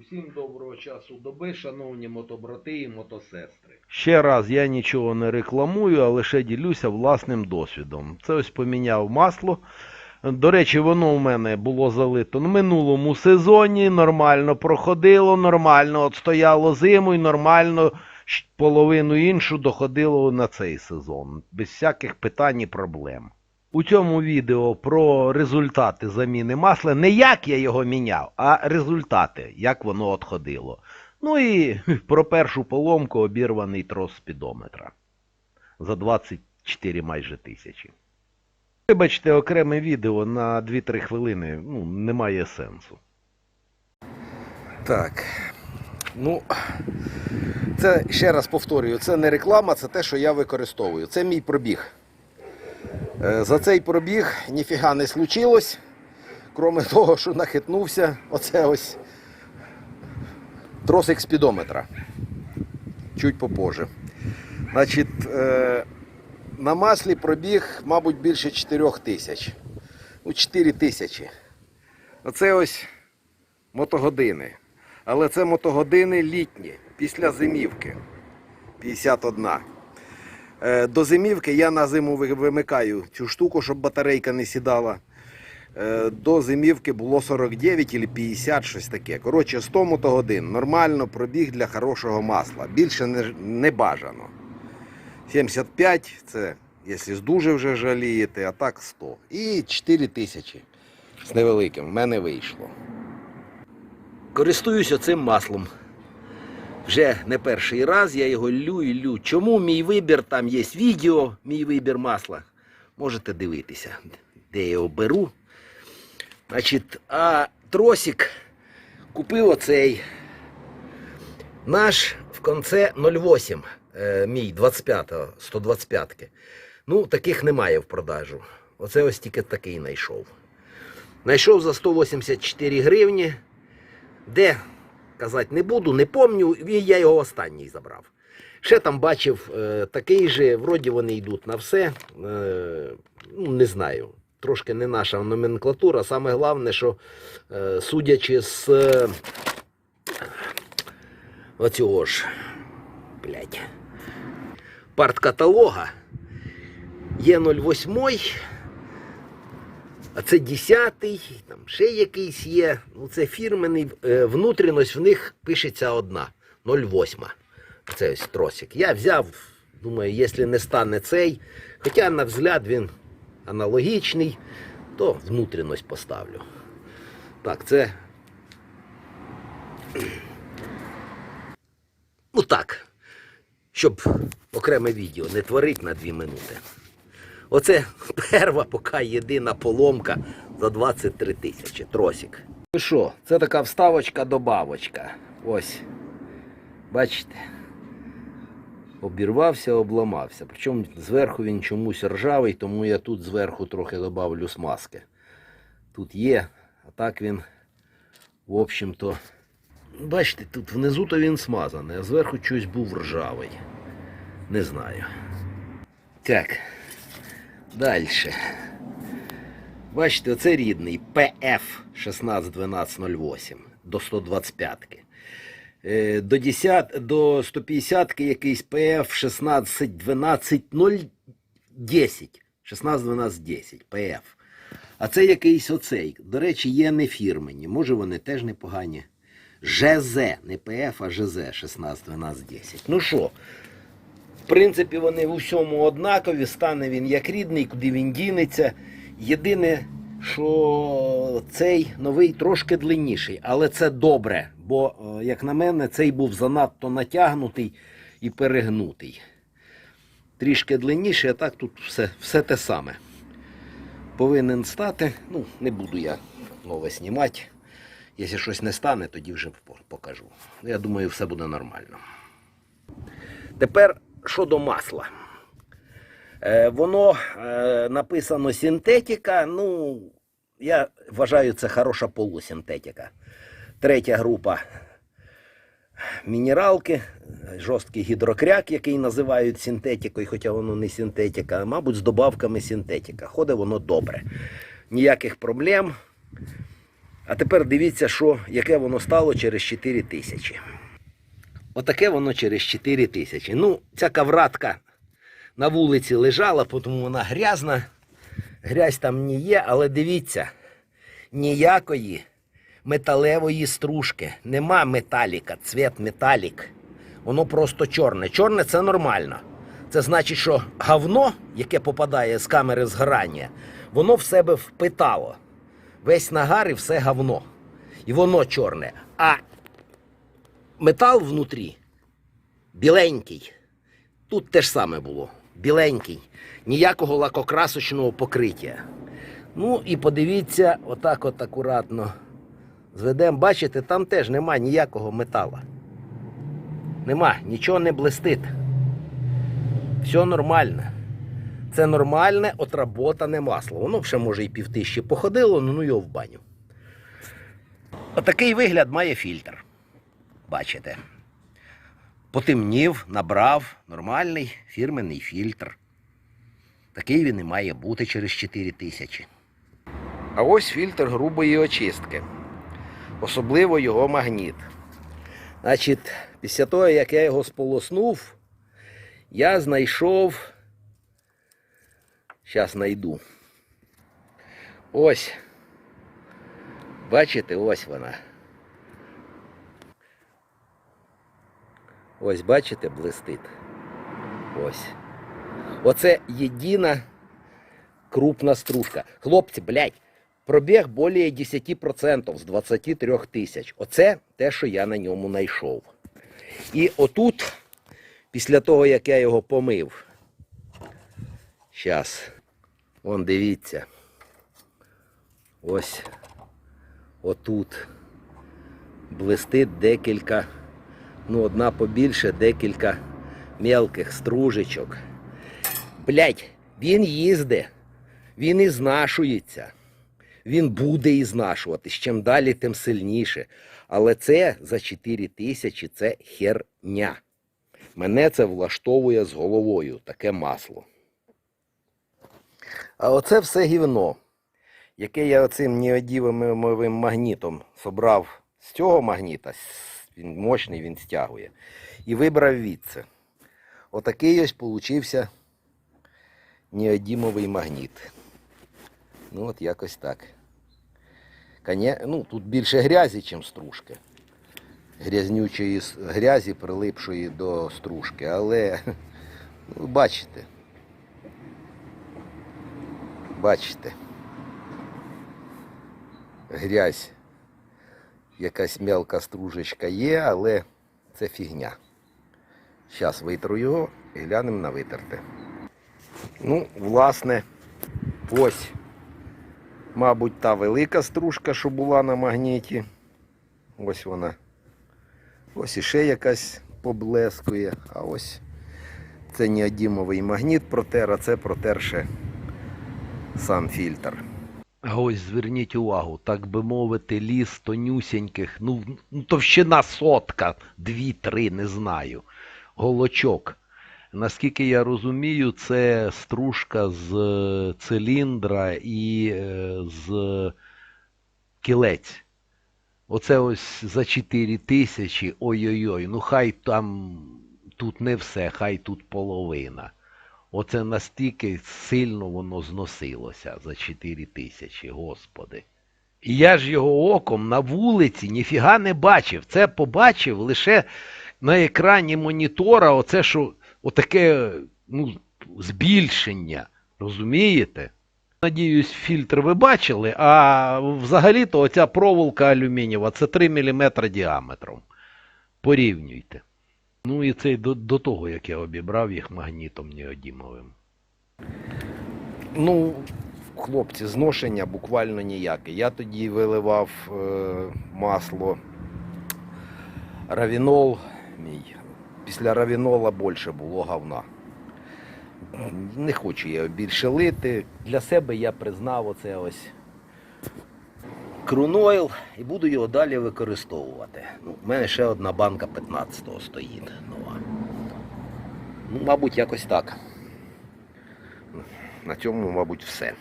Усім доброго часу доби, шановні мотобрати і мотосестри. Ще раз, я нічого не рекламую, а лише ділюся власним досвідом. Це ось поміняв масло. До речі, воно в мене було залито на минулому сезоні, нормально проходило, нормально отстояло зиму і нормально половину іншу доходило на цей сезон. Без всяких питань і проблем. У цьому відео про результати заміни масла, не як я його міняв, а результати, як воно отходило. Ну і про першу поломку обірваний трос спідометра. За 24 майже тисячі. Вибачте, окреме відео на 2-3 хвилини ну, немає сенсу. Так. Ну, це ще раз повторюю, це не реклама, це те, що я використовую. Це мій пробіг. Е, За цей пробіг ніфіга не случилось. Кроме того, що нахитнувся оце ось тросик спідометра. Чуть попозже. Значить, е, на маслі пробіг, мабуть, більше 4 тисяч. Ну, 4 тисячі. Оце ось мотогодини. Але це мотогодини літні, після зимівки. 51. Е, До зимівки я на зиму вимикаю цю штуку, щоб батарейка не сідала. Е, До зимівки було 49 або 50, щось таке. Коротше, 100 мотогодин. Нормально пробіг для хорошого масла. Більше не, не бажано. 75 це, якщо дуже вже жалієте, а так 100. І 4 тисячі з невеликим. В мене вийшло. Користуюся цим маслом. Вже не перший раз я його лю і лю. Чому мій вибір? Там є відео, мій вибір масла. Можете дивитися, де я його беру. Значить, а тросик купив оцей наш в конце 08, е, мій 25-го, 125-ки. Ну, таких немає в продажу. Оце ось тільки такий знайшов. Знайшов за 184 гривні. Де казати не буду, не і я його останній забрав. Ще там бачив е, такий же, вроді вони йдуть на все. Е, ну, не знаю. Трошки не наша номенклатура. Саме головне, що е, судячи з е, оцього ж, блядь, парткаталога, є 08 а це 10-й, там ще якийсь є. Ну, це фірменний. Е, внутрішність в них пишеться одна. 0,8. Це ось тросик. Я взяв, думаю, якщо не стане цей, хоча на взгляд він аналогічний, то внутрішність поставлю. Так, це. Ну так. Щоб окреме відео не творить на 2 минути. Оце перша поки єдина поломка за 23 тисячі. Тросик. Ну що, це така вставочка-добавочка. Ось. Бачите? Обірвався, обламався. Причому зверху він чомусь ржавий, тому я тут зверху трохи добавлю смазки. Тут є, а так він, в общем-то. Бачите, тут внизу то він смазаний, а зверху щось був ржавий. Не знаю. Так. Далі. Бачите, оце рідний PF 161208 до 125. -ки. Е, До 10, до 150 якийсь PF 1612010. 161210 PF. А це якийсь оцей. До речі, є не фірмені. Може вони теж непогані. ЖЗ, не PF, а ЖЗ 161210. Ну що, принципі, вони в усьому однакові, стане він як рідний, куди він дінеться. Єдине, що цей новий трошки длинніший, але це добре, бо, е, як на мене, цей був занадто натягнутий і перегнутий. Трішки длинніший, а так тут все, все те саме. Повинен стати. Ну, не буду я нове знімати. Якщо щось не стане, тоді вже покажу. Я думаю, все буде нормально. Тепер щодо масла. Е, воно е, написано синтетика. Ну, я вважаю, це хороша полусинтетика. Третя група мінералки, жорсткий гідрокряк, який називають синтетикою, хоча воно не синтетика, а, мабуть, з добавками синтетика. Ходить воно добре. Ніяких проблем. А тепер дивіться, що, яке воно стало через 4 тисячі. Отаке воно через 4 тисячі. Ну, ця кавратка на вулиці лежала, тому вона грязна. Грязь там не є, але дивіться, ніякої металевої стружки. Нема металіка, цвет металік. Воно просто чорне. Чорне це нормально. Це значить, що говно, яке попадає з камери згорання, воно в себе впитало. Весь нагар і все говно. І воно чорне. А метал внутрі біленький. Тут те ж саме було. Біленький. Ніякого лакокрасочного покриття. Ну і подивіться, отак от акуратно зведемо. Бачите, там теж нема ніякого метала. Нема, нічого не блистить. Все нормально. Це нормальне отработане масло. Воно ще може і півтищі походило, ну, ну його в баню. Отакий вигляд має фільтр. Бачите. Потемнів, набрав нормальний фірменний фільтр. Такий він і має бути через 4 тисячі. А ось фільтр грубої очистки. Особливо його магніт. Значить, після того, як я його сполоснув, я знайшов. Зараз знайду. Ось. Бачите, ось вона. Ось, бачите, блистить. Ось. Оце єдина крупна стружка. Хлопці, блядь, пробіг більше 10% з 23 тисяч. Оце те, що я на ньому знайшов. І отут, після того, як я його помив, зараз, вон дивіться. Ось отут блистить декілька, ну, одна побільше, декілька мелких стружечок. Блять, він їздить, він і знашується. Він буде і. Чим далі, тим сильніше. Але це за 4 тисячі це херня. Мене це влаштовує з головою, таке масло. А оце все гівно, яке я оцим неодівимовим магнітом собрав з цього магніта, він мощний, він стягує, і вибрав відце. Отакий ось получився неодімовий магніт. Ну от якось так. Коня... Ну, тут більше грязі, ніж стружки. Грязнючої грязі, прилипшої до стружки, але ну, бачите. Бачите. Грязь. Якась мелка стружечка є, але це фігня. Зараз витру його і глянемо на витерте. Ну, власне, ось, мабуть, та велика стружка, що була на магніті. Ось вона. Ось іще якась поблескує. А ось це неодімовий магніт протер, а це протерше сам фільтр. А ось зверніть увагу, так би мовити, ліс тонюсіньких, ну, ну товщина сотка, дві-три, не знаю. Голочок. Наскільки я розумію, це стружка з е, циліндра і е, з кілець. Оце ось за 4 тисячі, ой-ой-ой, ну хай там тут не все, хай тут половина. Оце настільки сильно воно зносилося за 4 тисячі, господи. І я ж його оком на вулиці ніфіга не бачив. Це побачив лише на екрані монітора, оце що, отаке ну, збільшення. Розумієте? Надіюсь, фільтр ви бачили, а взагалі-то оця проволока алюмінієва це 3 мм діаметром. Порівнюйте. Ну і це до, до того, як я обібрав їх магнітом неодімовим. Ну, хлопці, зношення буквально ніяке. Я тоді виливав е, масло равінол мій. Після равінола більше було говна. Не хочу я більше лити. Для себе я признав оце ось крунойл і буду його далі використовувати. Ну, У мене ще одна банка 15-го стоїть нова. Ну, мабуть, якось так. На цьому, мабуть, все.